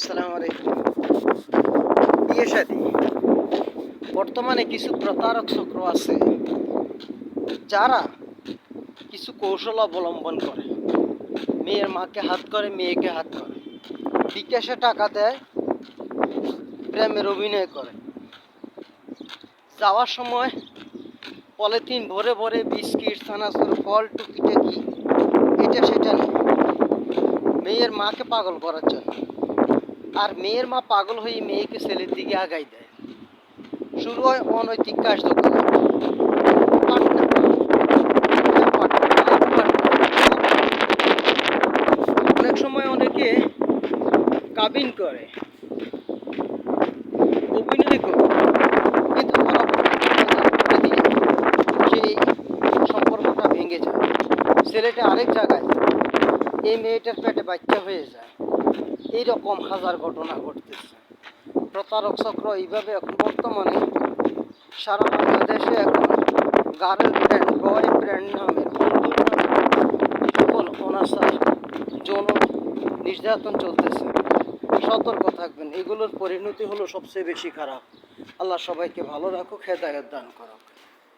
আসসালামু আলাইকুম। বিয়ে বর্তমানে কিছু প্রতারক চক্র আছে, যারা কিছু কৌশল অবলম্বন করে। মেয়ের মাকে হাত করে, মেয়েকে হাত করে। বিকাশে টাকা দেয়, প্রেমের অভিনয় করে। যাওয়ার সময় পলিথিন ভরে ভরে বিস্কিট সানাসুর ফল, টুকিটাকি, এটা সেটা নেই মেয়ের মাকে পাগল করার জন্য। আর মেয়ের মা পাগল হয়ে মেয়েকে ছেলের দিকে আগাই দেয় শুরু হয় অনৈতিক পাটনা। অনেক সময় অনেকে কাবিন করে, অভিনয় করে কিন্তু সম্পর্কটা ভেঙে যায় ছেলেটা আরেক জায়গায়। এই মেয়েটার পেটে বাচ্চা হয়ে যায়। এইরকম হাজার ঘটনা ঘটতেছে। প্রতারক চক্র এইভাবে এখন বর্তমানে সারা বাংলাদেশে এখন গার্ল ফ্রেন্ড, বয় ফ্রেন্ড নামে সকল অনাচার, যৌন নির্যাতন চলতেছে। সতর্ক থাকবেন। এগুলোর পরিণতি হলো সবচেয়ে বেশি খারাপ। আল্লাহ সবাইকে ভালো রাখুক, হেদায়ত দান করুক।